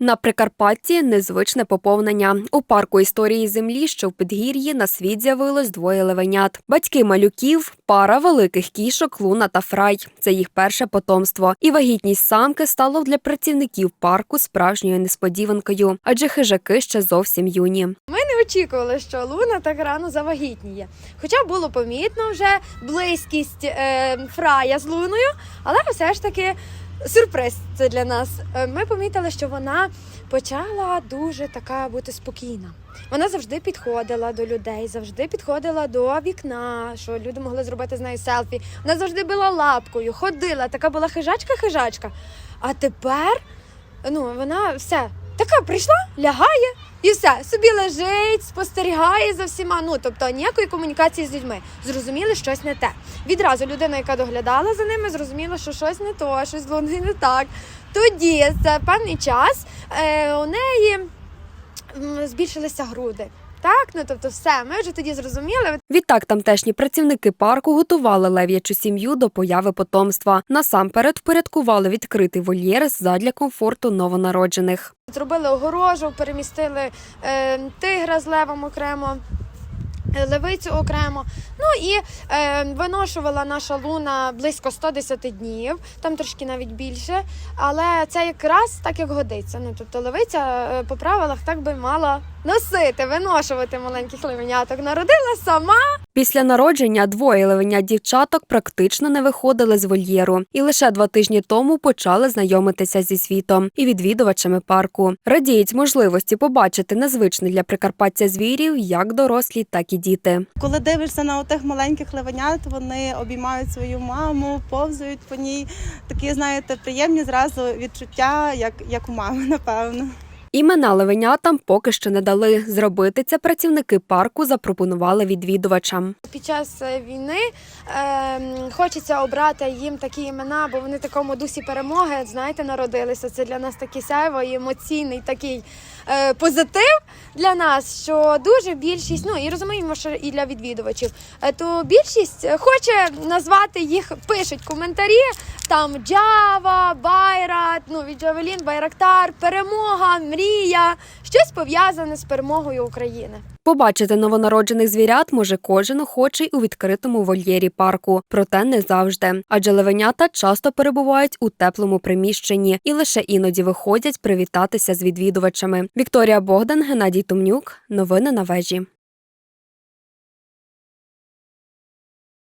На Прикарпатті незвичне поповнення. У парку історії землі, що в Підгір'ї, на світ з'явилось двоє левенят. Батьки малюків, пара великих кішок, Луна та Фрай. Це їх перше потомство. І вагітність самки стало для працівників парку справжньою несподіванкою, адже хижаки ще зовсім юні. Ми не очікували, що Луна так рано завагітніє. Хоча було помітно вже близькість е, Фрая з Луною, але все ж таки сюрприз це для нас. Е, Ми помітили, що вона почала дуже така бути спокійна. Вона завжди підходила до людей, завжди підходила до вікна, що люди могли зробити з нею селфі. Вона завжди била лапкою, ходила, така була хижачка-хижачка. А тепер ну, вона все така прийшла, лягає і все, собі лежить, спостерігає за всіма. Ну тобто ніякої комунікації з людьми. Зрозуміли, щось не те. Відразу людина, яка доглядала за ними, зрозуміла, що щось не то, щось не так. Тоді за певний час е, у неї збільшилися груди. Так, ну тобто, все, ми вже тоді зрозуміли. Відтак тамтешні працівники парку готували лев'ячу сім'ю до появи потомства. Насамперед впорядкували відкритий вольєр задля комфорту новонароджених. Зробили огорожу, перемістили е, тигра з левом окремо. Е, Левицю окремо. Ну і е, виношувала наша луна близько 110 днів, там трошки навіть більше. Але це якраз так, як годиться. Ну тобто левиця е, по правилах так би мала носити, виношувати маленьких левеняток. Народила сама. Після народження двоє левенят дівчаток практично не виходили з вольєру, і лише два тижні тому почали знайомитися зі світом і відвідувачами парку. Радіють можливості побачити незвичних для Прикарпаття звірів як дорослі, так і діти. Коли дивишся на отих маленьких левенят, вони обіймають свою маму, повзають по ній. Такі, знаєте, приємні зразу відчуття, як, як у мами, напевно. Імена левенятам поки що не дали. Зробити це працівники парку запропонували відвідувачам. Під час е, війни е, хочеться обрати їм такі імена, бо вони в такому дусі перемоги, знаєте, народилися. Це для нас такий сяйво і емоційний такий е, позитив для нас, що дуже більшість, ну і розуміємо, що і для відвідувачів, е, то більшість хоче назвати їх, пишуть коментарі. Там Джава, Байрат, ну від Джавелін, Байрактар, перемога, мрія, щось пов'язане з перемогою України. Побачити новонароджених звірят може кожен охочий у відкритому вольєрі парку, проте не завжди. Адже левенята часто перебувають у теплому приміщенні і лише іноді виходять привітатися з відвідувачами. Вікторія Богдан, Геннадій Тумнюк. Новини на вежі.